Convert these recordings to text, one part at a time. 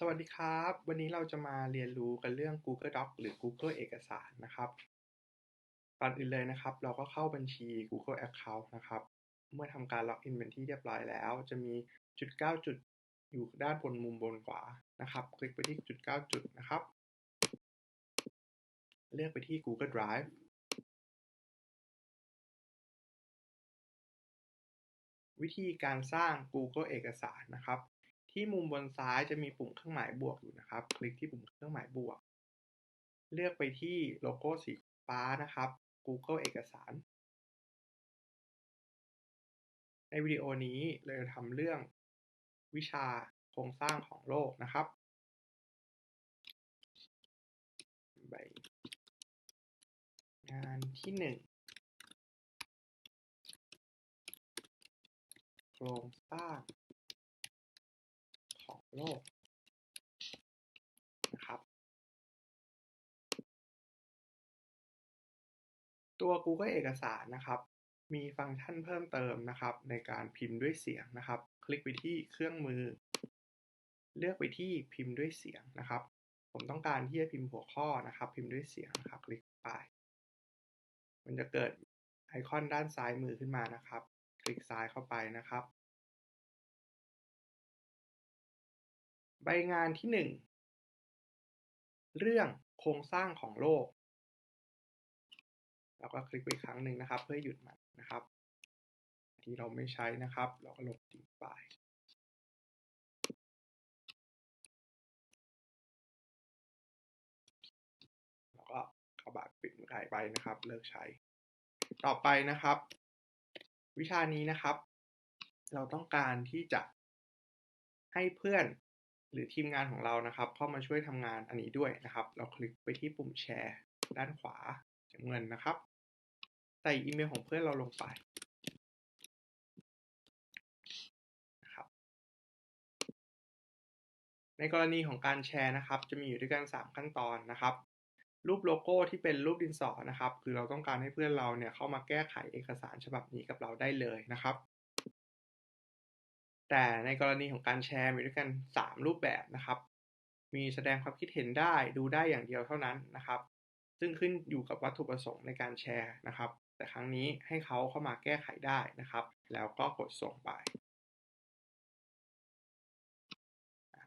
สวัสดีครับ วันนี้เราจะมาเรียนรู้กันเรื่อง Google Docs หรือ Google เอกสารนะครับก่อนอื่นเลยนะครับ เราก็เข้าบัญชี Google Account นะครับ เมื่อทำการล็อกอินเป็นที่เรียบร้อยแล้ว จะมีจุด 9 จุดอยู่ด้านบนมุมบนขวานะครับ คลิกไปที่จุด 9 จุดนะครับ เลือกไปที่ Google Drive วิธีการสร้าง Google เอกสารนะครับ ที่มุมบนซ้ายจะมีปุ่มเครื่องหมายบวกอยู่นะครับ คลิกที่ปุ่มเครื่องหมายบวก เลือกไปที่โลโก้สีฟ้านะครับ Google เอกสาร ในวิดีโอนี้เราจะทำเรื่องวิชาโครงสร้างของโลกนะครับใบงานที่หนึ่งโครงสร้างของ โลกนะครับ ตัว Google เอกสารนะครับ มีฟังก์ชันเพิ่มเติมนะครับ ในการพิมพ์ด้วยเสียงนะครับ คลิกไปที่เครื่องมือ เลือกไปที่พิมพ์ด้วยเสียงนะครับ ผมต้องการที่จะพิมพ์หัวข้อนะครับ พิมพ์ด้วยเสียงนะครับ คลิกไป มันจะเกิดไอคอนด้านซ้ายมือขึ้นมานะครับ คลิกซ้ายเข้าไปนะครับ ใบงานที่หนึ่ง เรื่องโครงสร้างของโลก แล้วก็คลิกไปครั้งหนึ่งนะครับ เพื่อหยุดมันนะครับ ที่เราไม่ใช้นะครับ เราก็ลบทิ้งไปแล้วก็เข้าบัตรปิดหายไปนะครับ เลิกใช้ ต่อไปนะครับ วิชานี้นะครับ เราต้องการที่จะให้เพื่อน หรือทีมงานของเรานะครับ เข้ามาช่วยทำงานอันนี้ด้วยนะครับ เราคลิกไปที่ปุ่มแชร์ด้านขวาจากเงินนะครับ ใส่อีเมลของเพื่อนเราลงไปนะครับ ในกรณีของการแชร์นะครับ จะมีอยู่ด้วยกัน 3 ขั้นตอนนะครับ รูปโลโก้ที่เป็นรูปดินสอนะครับ คือเราต้องการให้เพื่อนเราเนี่ยเข้ามาแก้ไขเอกสารฉบับนี้กับเราได้เลยนะครับ แต่ในกรณีของการแชร์มีด้วยกัน 3 รูปแบบนะครับ มีแสดงความคิดเห็นได้ดูได้อย่างเดียวเท่านั้นนะครับ ซึ่งขึ้นอยู่กับวัตถุประสงค์ในการแชร์นะครับ แต่ครั้งนี้ให้เขาเข้ามาแก้ไขได้นะครับ แล้วก็กดส่งไป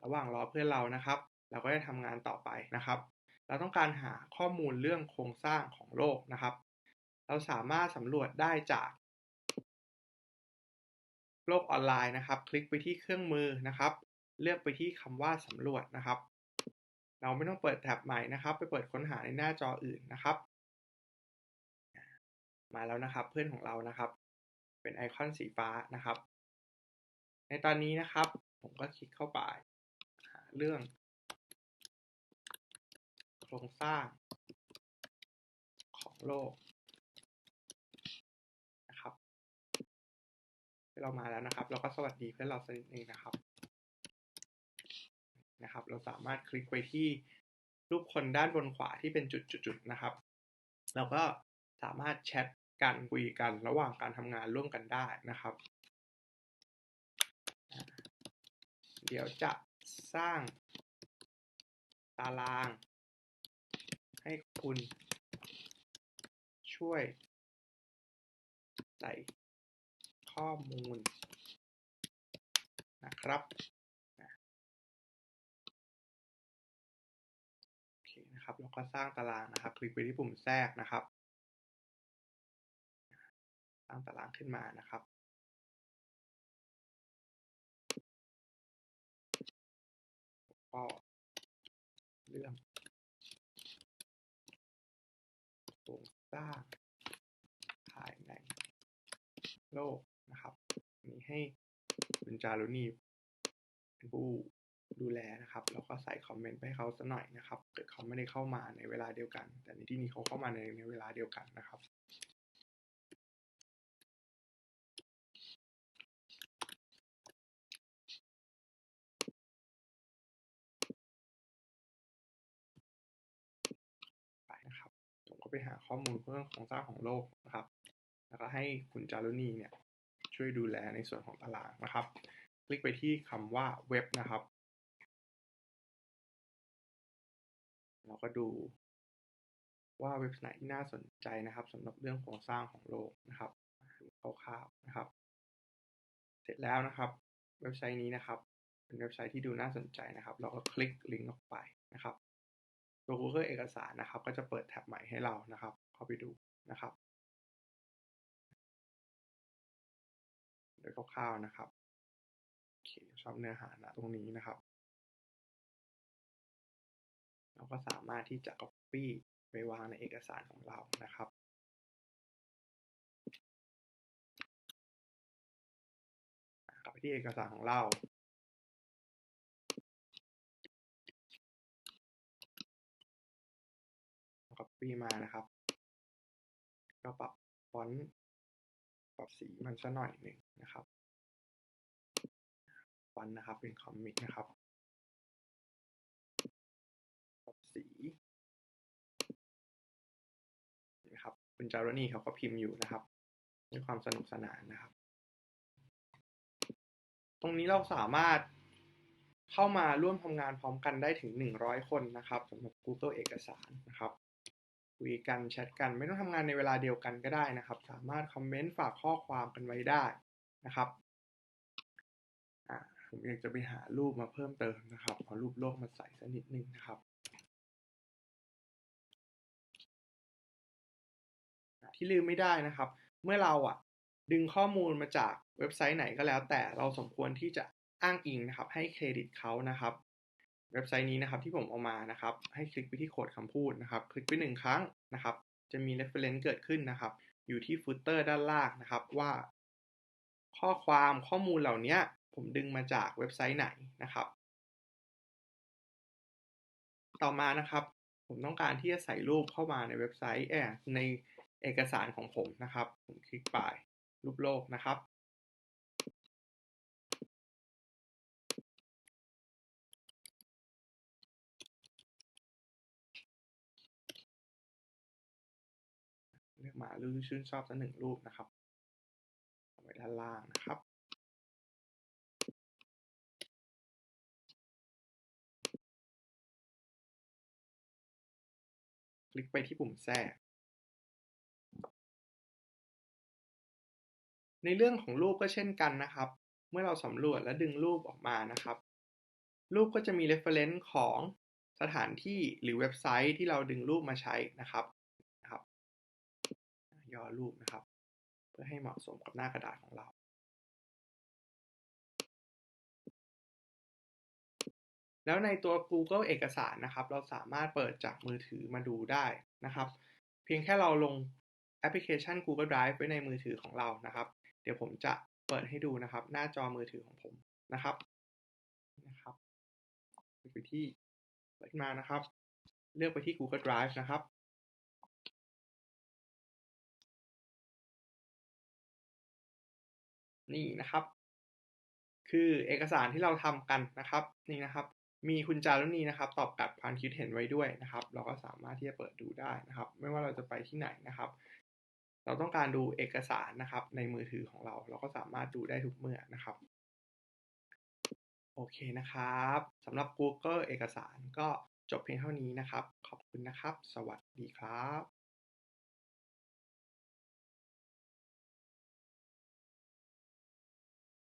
ระหว่างรอเพื่อนเรานะครับ เราก็จะทำงานต่อไปนะครับ เราต้องการหาข้อมูลเรื่องโครงสร้างของโลกนะครับ เราสามารถสำรวจได้จาก โลกออนไลน์นะครับ คลิกไปที่เครื่องมือนะครับ เลือกไปที่คำว่าสำรวจนะครับ เราไม่ต้องเปิดแท็บใหม่นะครับ ไปเปิดค้นหาในหน้าจออื่นนะครับ มาแล้วนะครับเพื่อนของเรานะครับ เป็นไอคอนสีฟ้านะครับ ในตอนนี้นะครับ ผมก็คลิกเข้าไปหาเรื่อง โครงสร้างของโลก เรามาแล้วนะครับ เราก็สวัสดีเพื่อนเราสักนิดนึงนะครับนะครับ เราสามารถคลิกไปที่รูปคนด้านบนขวาที่เป็นจุดๆนะครับ เราก็สามารถแชทกันคุยกันระหว่างการทำงานร่วมกันได้นะครับ เดี๋ยวจะสร้างตาราง ให้คุณช่วยใส่ ข้อมูลนะครับโอเคนะครับแล้วก็สร้างตารางนะครับ คลิกไปที่ปุ่มแทรกนะครับ สร้างตารางขึ้นมานะครับก็เรื่องโครงสร้างภายในโลก ให้คุณจารุณีเป็นผู้ดูแลนะครับ แล้วก็ใส่คอมเมนต์ไปให้เขาสักหน่อยนะครับเกิดเขาไม่ได้เข้ามาในเวลาเดียวกัน แต่ในที่นี้เขาเข้ามาในในเวลาเดียวกันนะครับไปนะครับผมก็ไปหาข้อมูลเรื่องของสร้างของโลกนะครับ แล้วก็ให้คุณจารุณีเนี่ย ช่วยดูแลในส่วนของตารางนะครับ คลิกไปที่คำว่าเว็บนะครับเราก็ดูว่าเว็บไหนที่น่าสนใจนะครับสำหรับเรื่องโครงสร้างของโลกนะครับคร่าวๆนะครับ เสร็จแล้วนะครับ เว็บไซต์นี้นะครับ เป็นเว็บไซต์ที่ดูน่าสนใจนะครับ เราก็คลิกลิงก์ออกไปนะครับตัว Google เอกสารนะครับ ก็จะเปิดแท็บใหม่ให้เรานะครับ เข้าไปดูนะครับ โดยคร่าวๆนะครับโอเคชอบเนื้อหานะตรงนี้นะครับ เราก็สามารถที่จะ copy ไปวางในเอกสารของเรานะครับกลับไปที่เอกสารของเราค copy มานะครับ ก็ปรับฟอนต์ ปรับสีมันสักหน่อยหนึ่งนะครับฟอนต์นะครับเป็นคอมมิกนะครับปรับสีนะครับคุณจารณีเขาก็พิมพ์อยู่นะครับด้วยความสนุกสนานนะครับ ตรงนี้เราสามารถเข้ามาร่วมทำงานพร้อมกันได้ถึง 100 คนนะครับสำหรับ Google เอกสารนะครับ คุยกันแชทกัน ไม่ต้องทำงานในเวลาเดียวกันก็ได้นะครับ สามารถคอมเมนต์ฝากข้อความกันไว้ได้นะครับผมอยากจะไปหารูปมาเพิ่มเติมนะครับเอารูปโลกมาใส่สักนิดนึงนะครับที่ลืมไม่ได้นะครับ เมื่อเราอะดึงข้อมูลมาจากเว็บไซต์ไหนก็แล้วแต่เราสมควรที่จะอ้างอิงนะครับ ให้เครดิตเขานะครับ เว็บไซต์นี้นะครับที่ผมเอามานะครับให้คลิกไปที่โคดคำพูดนะครับ คลิกไปหนึ่งครั้งนะครับ จะมี reference เกิดขึ้นนะครับ อยู่ที่ฟุตเตอร์ด้านล่างนะครับว่า ข้อความข้อมูลเหล่านี้ผมดึงมาจากเว็บไซต์ไหนนะครับ ต่อมานะครับผมต้องการที่จะใส่รูปเข้ามาในเว็บไซต์แอบในเอกสารของผมนะครับ ผมคลิกไปรูปโลกนะครับ มารูปชื่นชอบสักหนึ่งรูปนะครับไว้ด้านล่างนะครับคลิกไปที่ปุ่มแทรกในเรื่องของรูปก็เช่นกันนะครับ เมื่อเราสำรวจและดึงรูปออกมานะครับ รูปก็จะมี reference ของสถานที่หรือเว็บไซต์ที่เราดึงรูปมาใช้นะครับ ย่อรูปนะครับ เพื่อให้เหมาะสมกับหน้ากระดาษของเราแล้วในตัว Google เอกสารนะครับ เราสามารถเปิดจากมือถือมาดูได้นะครับ เพียงแค่เราลงแอปพลิเคชัน Google Drive ไว้ในมือถือของเรานะครับ เดี๋ยวผมจะเปิดให้ดูนะครับ หน้าจอมือถือของผมนะครับนะครับไปที่เปิดมานะครับ เลือกไปที่ Google Drive นะครับ นี่นะครับ คือเอกสารที่เราทำกันนะครับ นี่นะครับ มีคุณจารุณีนะครับ ตอบกลับความคิดเห็นไว้ด้วยนะครับ เราก็สามารถที่จะเปิดดูได้นะครับ ไม่ว่าเราจะไปที่ไหนนะครับ เราต้องการดูเอกสารนะครับ ในมือถือของเรา เราก็สามารถดูได้ทุกเมื่อนะครับโอเคนะครับสำหรับ Google เอกสารก็จบเพียงเท่านี้นะครับ ขอบคุณนะครับ สวัสดีครับ